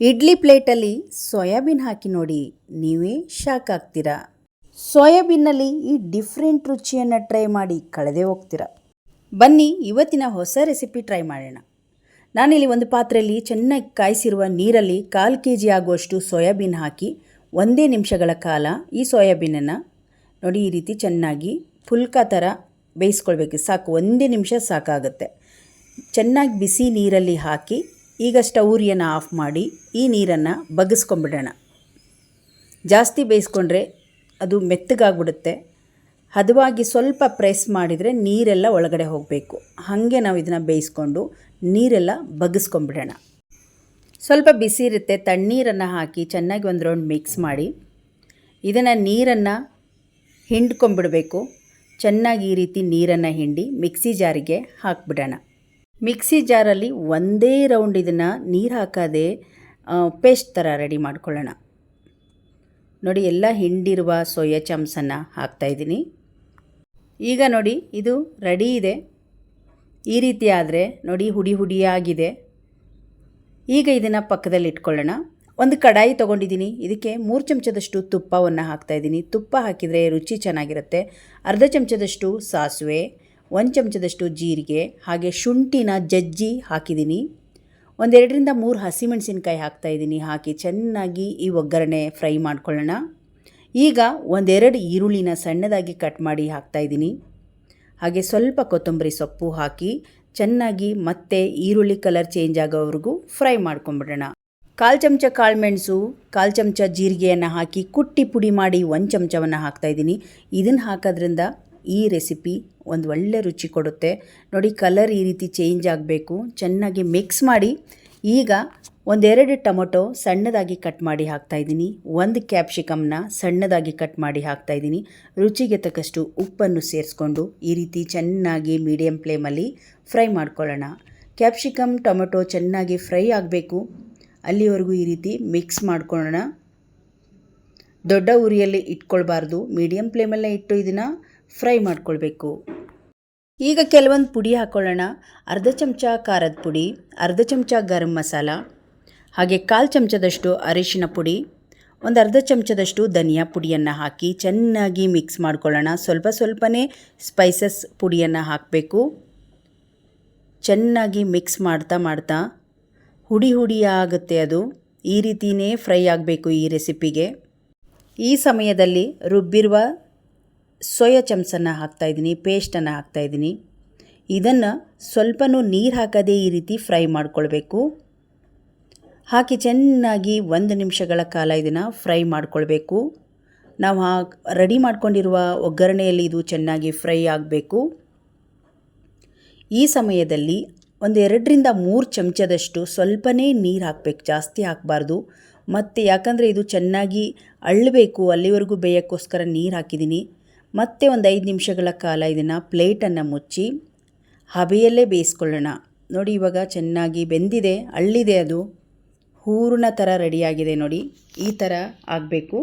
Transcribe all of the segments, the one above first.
Idli ಪ್ಲೇಟಲ್ಲಿ soybean ಹಾಕಿ ನೋಡಿ, ನೀವೇ shock ಆಗ್ತೀರಾ? ಸೋಯಾಬೀನ್ನಲ್ಲಿ ಈ ಡಿಫ್ರೆಂಟ್ ರುಚಿಯನ್ನು ಟ್ರೈ ಮಾಡಿ ಕಳೆದೇ ಹೋಗ್ತೀರಾ. ಬನ್ನಿ, ಇವತ್ತಿನ ಹೊಸ ರೆಸಿಪಿ ಟ್ರೈ ಮಾಡೋಣ. ನಾನಿಲ್ಲಿ ಒಂದು ಪಾತ್ರೆಯಲ್ಲಿ ಚೆನ್ನಾಗಿ ಕಾಯಿಸಿರುವ ನೀರಲ್ಲಿ ಕಾಲು ಕೆ ಜಿ ಆಗುವಷ್ಟು ಸೋಯಾಬೀನ್ ಹಾಕಿ ಒಂದೇ ನಿಮಿಷಗಳ ಕಾಲ ಈ ಸೋಯಾಬೀನನ್ನು ನೋಡಿ, ಈ ರೀತಿ ಚೆನ್ನಾಗಿ ಫುಲ್ಕಾ ಥರ ಬೇಯಿಸ್ಕೊಳ್ಬೇಕು. ಸಾಕು, ಒಂದೇ ನಿಮಿಷ ಸಾಕಾಗುತ್ತೆ. ಚೆನ್ನಾಗಿ ಬಿಸಿ ನೀರಲ್ಲಿ ಹಾಕಿ ಈಗ ಸ್ಟೌರಿಯನ್ನು ಆಫ್ ಮಾಡಿ ಈ ನೀರನ್ನು ಬಗ್ಗಿಸ್ಕೊಂಬಿಡೋಣ. ಜಾಸ್ತಿ ಬೇಯಿಸ್ಕೊಂಡ್ರೆ ಅದು ಮೆತ್ತಗಾಗ್ಬಿಡುತ್ತೆ. ಹದವಾಗಿ ಸ್ವಲ್ಪ ಪ್ರೆಸ್ ಮಾಡಿದರೆ ನೀರೆಲ್ಲ ಒಳಗಡೆ ಹೋಗಬೇಕು. ಹಾಗೆ ನಾವು ಇದನ್ನು ಬೇಯಿಸ್ಕೊಂಡು ನೀರೆಲ್ಲ ಬಗ್ಗಿಸ್ಕೊಂಬಿಡೋಣ. ಸ್ವಲ್ಪ ಬಿಸಿ ಇರುತ್ತೆ, ತಣ್ಣೀರನ್ನು ಹಾಕಿ ಚೆನ್ನಾಗಿ ಒಂದು ರೌಂಡ್ ಮಿಕ್ಸ್ ಮಾಡಿ ಇದನ್ನು ನೀರನ್ನು ಹಿಂಡ್ಕೊಂಬಿಡಬೇಕು. ಚೆನ್ನಾಗಿ ಈ ರೀತಿ ನೀರನ್ನು ಹಿಂಡಿ ಮಿಕ್ಸಿ ಜಾರಿಗೆ ಹಾಕ್ಬಿಡೋಣ. ಮಿಕ್ಸಿ ಜಾರಲ್ಲಿ ಒಂದೇ ರೌಂಡ್ ಇದನ್ನು ನೀರು ಹಾಕದೆ ಪೇಸ್ಟ್ ಥರ ರೆಡಿ ಮಾಡ್ಕೊಳ್ಳೋಣ. ನೋಡಿ, ಎಲ್ಲ ಹಿಂಡಿರುವ ಸೋಯಾ ಚಮ್ಸನ್ನು ಹಾಕ್ತಾಯಿದ್ದೀನಿ ಈಗ ನೋಡಿ, ಇದು ರೆಡಿ ಇದೆ. ಈ ರೀತಿ ಆದರೆ ನೋಡಿ, ಹುಡಿ ಹುಡಿಯಾಗಿದೆ. ಈಗ ಇದನ್ನು ಪಕ್ಕದಲ್ಲಿ ಇಟ್ಕೊಳ್ಳೋಣ. ಒಂದು ಕಡಾಯಿ ತೊಗೊಂಡಿದ್ದೀನಿ. ಇದಕ್ಕೆ ಮೂರು ಚಮಚದಷ್ಟು ತುಪ್ಪವನ್ನು ಹಾಕ್ತಾಯಿದ್ದೀನಿ ತುಪ್ಪ ಹಾಕಿದರೆ ರುಚಿ ಚೆನ್ನಾಗಿರುತ್ತೆ. ಅರ್ಧ ಚಮಚದಷ್ಟು ಸಾಸಿವೆ ಒಂದು ಚಮಚದಷ್ಟು ಜೀರಿಗೆ, ಹಾಗೆ ಶುಂಠಿನ ಜಜ್ಜಿ ಹಾಕಿದ್ದೀನಿ ಒಂದೆರಡರಿಂದ ಮೂರು ಹಸಿಮೆಣಸಿನ್ಕಾಯಿ ಹಾಕ್ತಾಯಿದ್ದೀನಿ ಹಾಕಿ ಚೆನ್ನಾಗಿ ಈ ಒಗ್ಗರಣೆ ಫ್ರೈ ಮಾಡ್ಕೊಳ್ಳೋಣ. ಈಗ ಒಂದೆರಡು ಈರುಳ್ಳಿನ ಸಣ್ಣದಾಗಿ ಕಟ್ ಮಾಡಿ ಹಾಕ್ತಾಯಿದ್ದೀನಿ ಹಾಗೆ ಸ್ವಲ್ಪ ಕೊತ್ತಂಬರಿ ಸೊಪ್ಪು ಹಾಕಿ ಚೆನ್ನಾಗಿ ಮತ್ತೆ ಈರುಳ್ಳಿ ಕಲರ್ ಚೇಂಜ್ ಆಗೋವರೆಗೂ ಫ್ರೈ ಮಾಡ್ಕೊಂಬಿಡೋಣ. ಕಾಲು ಚಮಚ ಕಾಳುಮೆಣಸು, ಕಾಲು ಚಮಚ ಜೀರಿಗೆಯನ್ನು ಹಾಕಿ ಕುಟ್ಟಿ ಪುಡಿ ಮಾಡಿ ಒಂದು ಚಮಚವನ್ನು ಹಾಕ್ತಾಯಿದ್ದೀನಿ ಇದನ್ನು ಹಾಕೋದ್ರಿಂದ ಈ ರೆಸಿಪಿ ಒಂದು ಒಳ್ಳೆ ರುಚಿ ಕೊಡುತ್ತೆ. ನೋಡಿ ಕಲರ್ ಈ ರೀತಿ ಚೇಂಜ್ ಆಗಬೇಕು. ಚೆನ್ನಾಗಿ ಮಿಕ್ಸ್ ಮಾಡಿ. ಈಗ ಒಂದೆರಡು ಟೊಮೊಟೊ ಸಣ್ಣದಾಗಿ ಕಟ್ ಮಾಡಿ ಹಾಕ್ತಾಯಿದ್ದೀನಿ ಒಂದು ಕ್ಯಾಪ್ಸಿಕಮ್ನ ಸಣ್ಣದಾಗಿ ಕಟ್ ಮಾಡಿ ಹಾಕ್ತಾಯಿದ್ದೀನಿ ರುಚಿಗೆ ತಕ್ಕಷ್ಟು ಉಪ್ಪನ್ನು ಸೇರಿಸ್ಕೊಂಡು ಈ ರೀತಿ ಚೆನ್ನಾಗಿ ಮೀಡಿಯಮ್ ಫ್ಲೇಮಲ್ಲಿ ಫ್ರೈ ಮಾಡ್ಕೊಳ್ಳೋಣ. ಕ್ಯಾಪ್ಸಿಕಮ್ ಟೊಮೊಟೊ ಚೆನ್ನಾಗಿ ಫ್ರೈ ಆಗಬೇಕು. ಅಲ್ಲಿವರೆಗೂ ಈ ರೀತಿ ಮಿಕ್ಸ್ ಮಾಡ್ಕೊಳ್ಳೋಣ. ದೊಡ್ಡ ಉರಿಯಲ್ಲಿ ಇಟ್ಕೊಳ್ಬಾರ್ದು. ಮೀಡಿಯಮ್ ಫ್ಲೇಮಲ್ಲೇ ಇಟ್ಟು ಇದನ್ನು ಫ್ರೈ ಮಾಡ್ಕೊಳ್ಬೇಕು. ಈಗ ಕೆಲವೊಂದು ಪುಡಿ ಹಾಕ್ಕೊಳ್ಳೋಣ ಅರ್ಧ ಚಮಚ ಖಾರದ ಪುಡಿ, ಅರ್ಧ ಚಮಚ ಗರಂ ಮಸಾಲ, ಹಾಗೆ ಕಾಲು ಚಮಚದಷ್ಟು ಅರಿಶಿನ ಪುಡಿ, ಒಂದು ಅರ್ಧ ಚಮಚದಷ್ಟು ಧನಿಯಾ ಪುಡಿಯನ್ನು ಹಾಕಿ ಚೆನ್ನಾಗಿ ಮಿಕ್ಸ್ ಮಾಡ್ಕೊಳ್ಳೋಣ. ಸ್ವಲ್ಪ ಸ್ವಲ್ಪನೇ ಸ್ಪೈಸಸ್ ಪುಡಿಯನ್ನು ಹಾಕಬೇಕು. ಚೆನ್ನಾಗಿ ಮಿಕ್ಸ್ ಮಾಡ್ತಾ ಮಾಡ್ತಾ ಹುಡಿ ಹುಡಿ ಆಗುತ್ತೆ ಅದು. ಈ ರೀತಿಯೇ ಫ್ರೈ ಆಗಬೇಕು ಈ ರೆಸಿಪಿಗೆ ಈ ಸಮಯದಲ್ಲಿ ರುಬ್ಬಿರುವ ಸೋಯಾ ಚಮ್ಸನ್ನು ಹಾಕ್ತಾಯಿದ್ದೀನಿ ಪೇಸ್ಟನ್ನು ಹಾಕ್ತಾಯಿದ್ದೀನಿ ಇದನ್ನು ಸ್ವಲ್ಪನೂ ನೀರು ಹಾಕದೇ ಈ ರೀತಿ ಫ್ರೈ ಮಾಡ್ಕೊಳ್ಬೇಕು. ಹಾಕಿ ಚೆನ್ನಾಗಿ ಒಂದು ನಿಮಿಷಗಳ ಕಾಲ ಇದನ್ನು ಫ್ರೈ ಮಾಡ್ಕೊಳ್ಬೇಕು. ನಾವು ಹಾ ರೆಡಿ ಮಾಡ್ಕೊಂಡಿರುವ ಒಗ್ಗರಣೆಯಲ್ಲಿ ಇದು ಚೆನ್ನಾಗಿ ಫ್ರೈ ಆಗಬೇಕು. ಈ ಸಮಯದಲ್ಲಿ ಒಂದು ಎರಡರಿಂದ ಮೂರು ಚಮಚದಷ್ಟು ಸ್ವಲ್ಪನೇ ನೀರು ಹಾಕಬೇಕು, ಜಾಸ್ತಿ ಹಾಕಬಾರ್ದು. ಮತ್ತು ಯಾಕಂದರೆ ಇದು ಚೆನ್ನಾಗಿ ಅಳ್ಳಬೇಕು ಅಲ್ಲಿವರೆಗೂ ಬೇಯೋಕ್ಕೋಸ್ಕರ ನೀರು ಹಾಕಿದ್ದೀನಿ ಮತ್ತೆ ಒಂದು ಐದು ನಿಮಿಷಗಳ ಕಾಲ ಇದನ್ನು ಪ್ಲೇಟನ್ನು ಮುಚ್ಚಿ ಹಬೆಯಲ್ಲೇ ಬೇಯಿಸ್ಕೊಳ್ಳೋಣ. ನೋಡಿ ಇವಾಗ ಚೆನ್ನಾಗಿ ಬೆಂದಿದೆ, ಅಳ್ಳಿದೆ ಅದು. ಹೂರ್ಣ ಥರ ರೆಡಿಯಾಗಿದೆ ನೋಡಿ, ಈ ಥರ ಆಗಬೇಕು.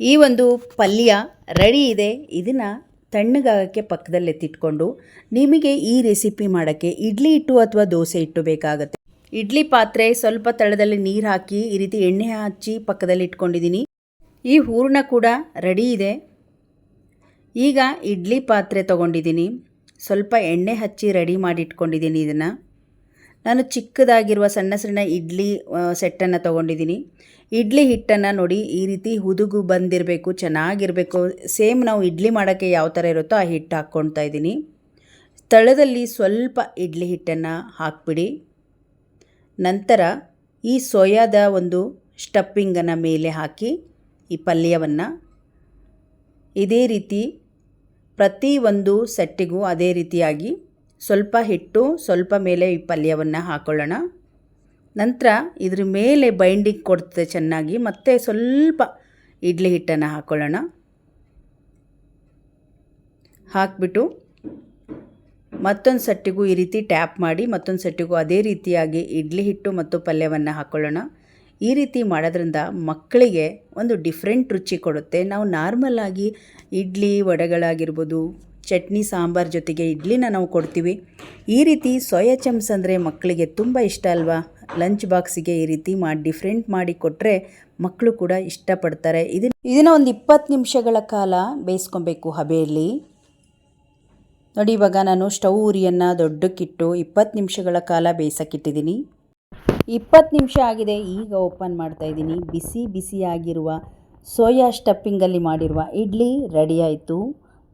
ಈ ಒಂದು ಪಲ್ಯ ರೆಡಿ ಇದೆ. ಇದನ್ನು ತಣ್ಣಗಾಗಕ್ಕೆ ಪಕ್ಕದಲ್ಲಿ ಎತ್ತಿಟ್ಕೊಂಡು ನಿಮಗೆ ಈ ರೆಸಿಪಿ ಮಾಡೋಕ್ಕೆ ಇಡ್ಲಿ ಹಿಟ್ಟು ಅಥವಾ ದೋಸೆ ಇಟ್ಟು ಬೇಕಾಗುತ್ತೆ. ಇಡ್ಲಿ ಪಾತ್ರೆ ಸ್ವಲ್ಪ ತಳದಲ್ಲಿ ನೀರು ಹಾಕಿ ಈ ರೀತಿ ಎಣ್ಣೆ ಹಚ್ಚಿ ಪಕ್ಕದಲ್ಲಿ ಇಟ್ಕೊಂಡಿದ್ದೀನಿ ಈ ಹೂರ್ಣ ಕೂಡ ರೆಡಿ ಇದೆ. ಈಗ ಇಡ್ಲಿ ಪಾತ್ರೆ ತಗೊಂಡಿದ್ದೀನಿ. ಸ್ವಲ್ಪ ಎಣ್ಣೆ ಹಚ್ಚಿ ರೆಡಿ ಮಾಡಿ ಇಟ್ಕೊಂಡಿದ್ದೀನಿ ಇದನ್ನು. ನಾನು ಚಿಕ್ಕದಾಗಿರುವ ಸಣ್ಣ ಸಣ್ಣ ಇಡ್ಲಿ ಸೆಟ್ಟನ್ನು ತೊಗೊಂಡಿದ್ದೀನಿ. ಇಡ್ಲಿ ಹಿಟ್ಟನ್ನು ನೋಡಿ ಈ ರೀತಿ ಹುದುಗು ಬಂದಿರಬೇಕು, ಚೆನ್ನಾಗಿರಬೇಕು. ಸೇಮ್ ನಾವು ಇಡ್ಲಿ ಮಾಡೋಕ್ಕೆ ಯಾವ ಥರ ಇರುತ್ತೋ ಆ ಹಿಟ್ಟು ಹಾಕ್ಕೊಳ್ತಾ ಇದ್ದೀನಿ. ತಳದಲ್ಲಿ ಸ್ವಲ್ಪ ಇಡ್ಲಿ ಹಿಟ್ಟನ್ನು ಹಾಕ್ಬಿಡಿ. ನಂತರ ಈ ಸೋಯಾದ ಒಂದು ಸ್ಟಪ್ಪಿಂಗನ್ನು ಮೇಲೆ ಹಾಕಿ ಈ ಪಲ್ಯವನ್ನು ಇದೇ ರೀತಿ ಪ್ರತಿ ಒಂದು ಸೆಟ್ಟಿಗೂ ಅದೇ ರೀತಿಯಾಗಿ ಸ್ವಲ್ಪ ಹಿಟ್ಟು, ಸ್ವಲ್ಪ ಮೇಲೆ ಈ ಪಲ್ಯವನ್ನು ಹಾಕ್ಕೊಳ್ಳೋಣ ನಂತರ ಇದ್ರ ಮೇಲೆ ಬೈಂಡಿಂಗ್ ಕೊಡ್ತದೆ ಚೆನ್ನಾಗಿ, ಮತ್ತೆ ಸ್ವಲ್ಪ ಇಡ್ಲಿ ಹಿಟ್ಟನ್ನು ಹಾಕೊಳ್ಳೋಣ. ಹಾಕ್ಬಿಟ್ಟು ಮತ್ತೊಂದು ಸಟ್ಟಿಗೂ ಈ ರೀತಿ ಟ್ಯಾಪ್ ಮಾಡಿ, ಮತ್ತೊಂದು ಸಟ್ಟಿಗೂ ಅದೇ ರೀತಿಯಾಗಿ ಇಡ್ಲಿ ಹಿಟ್ಟು ಮತ್ತು ಪಲ್ಯವನ್ನು ಹಾಕ್ಕೊಳ್ಳೋಣ ಈ ರೀತಿ ಮಾಡೋದ್ರಿಂದ ಮಕ್ಕಳಿಗೆ ಒಂದು ಡಿಫ್ರೆಂಟ್ ರುಚಿ ಕೊಡುತ್ತೆ. ನಾವು ನಾರ್ಮಲಾಗಿ ಇಡ್ಲಿ ವಡೆಗಳಾಗಿರ್ಬೋದು, ಚಟ್ನಿ, ಸಾಂಬಾರು ಜೊತೆಗೆ ಇಡ್ಲಿನ ನಾವು ಕೊಡ್ತೀವಿ. ಈ ರೀತಿ ಸೋಯಾ ಚಮ್ಸ್ ಅಂದರೆ ಮಕ್ಕಳಿಗೆ ತುಂಬ ಇಷ್ಟ ಅಲ್ವಾ? ಲಂಚ್ ಬಾಕ್ಸಿಗೆ ಈ ರೀತಿ ಮಾಡಿ ಡಿಫ್ರೆಂಟ್ ಮಾಡಿ ಕೊಟ್ಟರೆ ಮಕ್ಕಳು ಕೂಡ ಇಷ್ಟಪಡ್ತಾರೆ. ಇದನ್ನ ಇದನ್ನು ಒಂದು ಇಪ್ಪತ್ತು ನಿಮಿಷಗಳ ಕಾಲ ಬೇಯಿಸ್ಕೊಬೇಕು ಹಬೆಯಲ್ಲಿ ನೋಡಿ ಇವಾಗ ನಾನು ಸ್ಟವ್ ಉರಿಯನ್ನು ದೊಡ್ಡಕ್ಕಿಟ್ಟು ಇಪ್ಪತ್ತು ನಿಮಿಷಗಳ ಕಾಲ ಬೇಯಿಸೋಕ್ಕಿಟ್ಟಿದ್ದೀನಿ ಇಪ್ಪತ್ತು ನಿಮಿಷ ಆಗಿದೆ, ಈಗ ಓಪನ್ ಮಾಡ್ತಾ ಇದ್ದೀನಿ. ಬಿಸಿ ಬಿಸಿಯಾಗಿರುವ ಸೋಯಾ ಸ್ಟಪ್ಪಿಂಗಲ್ಲಿ ಮಾಡಿರುವ ಇಡ್ಲಿ ರೆಡಿ ಆಯಿತು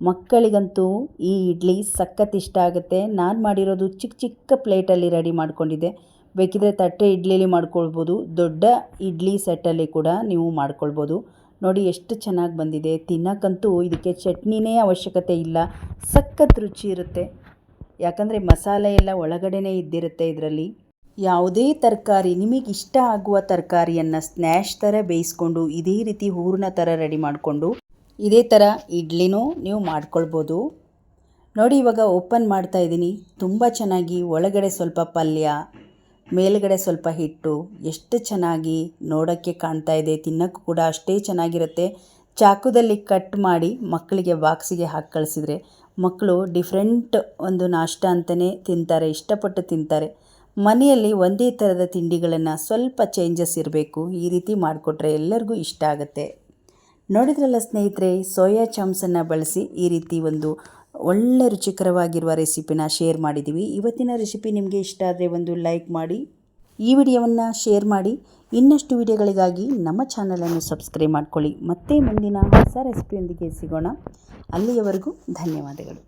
ಮಕ್ಕಳಿಗಂತೂ ಈ ಇಡ್ಲಿ ಸಖತ್ ಇಷ್ಟ ಆಗುತ್ತೆ. ನಾನು ಮಾಡಿರೋದು ಚಿಕ್ಕ ಚಿಕ್ಕ ಪ್ಲೇಟಲ್ಲಿ ರೆಡಿ ಮಾಡಿಕೊಂಡಿದ್ದೆ. ಬೇಕಿದ್ರೆ ತಟ್ಟೆ ಇಡ್ಲಿಲಿ ಮಾಡ್ಕೊಳ್ಬೋದು. ದೊಡ್ಡ ಇಡ್ಲಿ ಸೆಟ್ಟಲ್ಲಿ ಕೂಡ ನೀವು ಮಾಡ್ಕೊಳ್ಬೋದು. ನೋಡಿ ಎಷ್ಟು ಚೆನ್ನಾಗಿ ಬಂದಿದೆ. ತಿನ್ನೋಕ್ಕಂತೂ ಇದಕ್ಕೆ ಚಟ್ನಿನೇ ಅವಶ್ಯಕತೆ ಇಲ್ಲ. ಸಖತ್ ರುಚಿ ಇರುತ್ತೆ. ಯಾಕಂದರೆ ಮಸಾಲೆ ಎಲ್ಲ ಒಳಗಡೆನೇ ಇದ್ದಿರುತ್ತೆ ಇದರಲ್ಲಿ. ಯಾವುದೇ ತರಕಾರಿ ನಿಮಗೆ ಇಷ್ಟ ಆಗುವ ತರಕಾರಿಯನ್ನು ಸ್ನ್ಯಾಶ್ ಥರ ಬೇಯಿಸ್ಕೊಂಡು ಇದೇ ರೀತಿ ಹೂರ್ಣ ಥರ ರೆಡಿ ಮಾಡಿಕೊಂಡು ಇದೇ ಥರ ಇಡ್ಲಿನೂ ನೀವು ಮಾಡ್ಕೊಳ್ಬೋದು. ನೋಡಿ ಇವಾಗ ಓಪನ್ ಮಾಡ್ತಾ ಇದ್ದೀನಿ. ತುಂಬ ಚೆನ್ನಾಗಿ ಒಳಗಡೆ ಸ್ವಲ್ಪ ಪಲ್ಯ, ಮೇಲುಗಡೆ ಸ್ವಲ್ಪ ಹಿಟ್ಟು, ಎಷ್ಟು ಚೆನ್ನಾಗಿ ನೋಡೋಕ್ಕೆ ಕಾಣ್ತಾ ಇದೆ, ತಿನ್ನೋಕ್ಕೂ ಕೂಡ ಅಷ್ಟೇ ಚೆನ್ನಾಗಿರುತ್ತೆ. ಚಾಕುದಲ್ಲಿ ಕಟ್ ಮಾಡಿ ಮಕ್ಕಳಿಗೆ ಬಾಕ್ಸಿಗೆ ಹಾಕಿ ಕಳಿಸಿದ್ರೆ ಮಕ್ಕಳು ಡಿಫ್ರೆಂಟ್ ಒಂದು ನಾಷ್ಟ ಅಂತಲೇ ತಿಂತಾರೆ, ಇಷ್ಟಪಟ್ಟು ತಿಂತಾರೆ. ಮನೆಯಲ್ಲಿ ಒಂದೇ ಥರದ ತಿಂಡಿಗಳನ್ನು ಸ್ವಲ್ಪ ಚೇಂಜಸ್ ಇರಬೇಕು. ಈ ರೀತಿ ಮಾಡಿಕೊಟ್ರೆ ಎಲ್ಲರಿಗೂ ಇಷ್ಟ ಆಗುತ್ತೆ. ನೋಡಿದ್ರಲ್ಲ ಸ್ನೇಹಿತರೆ, ಸೋಯಾ ಚಾಮ್ಸನ್ನು ಬಳಸಿ ಈ ರೀತಿ ಒಂದು ಒಳ್ಳೆ ರುಚಿಕರವಾಗಿರುವ ರೆಸಿಪಿನ ಶೇರ್ ಮಾಡಿದ್ದೀವಿ ಇವತ್ತಿನ ರೆಸಿಪಿ ನಿಮಗೆ ಇಷ್ಟ ಆದರೆ ಒಂದು ಲೈಕ್ ಮಾಡಿ, ಈ ವಿಡಿಯೋವನ್ನು ಶೇರ್ ಮಾಡಿ. ಇನ್ನಷ್ಟು ವಿಡಿಯೋಗಳಿಗಾಗಿ ನಮ್ಮ ಚಾನಲನ್ನು ಸಬ್ಸ್ಕ್ರೈಬ್ ಮಾಡ್ಕೊಳ್ಳಿ. ಮತ್ತೆ ಮುಂದಿನ ಹೊಸ ರೆಸಿಪಿಯೊಂದಿಗೆ ಸಿಗೋಣ. ಅಲ್ಲಿಯವರೆಗೂ ಧನ್ಯವಾದಗಳು.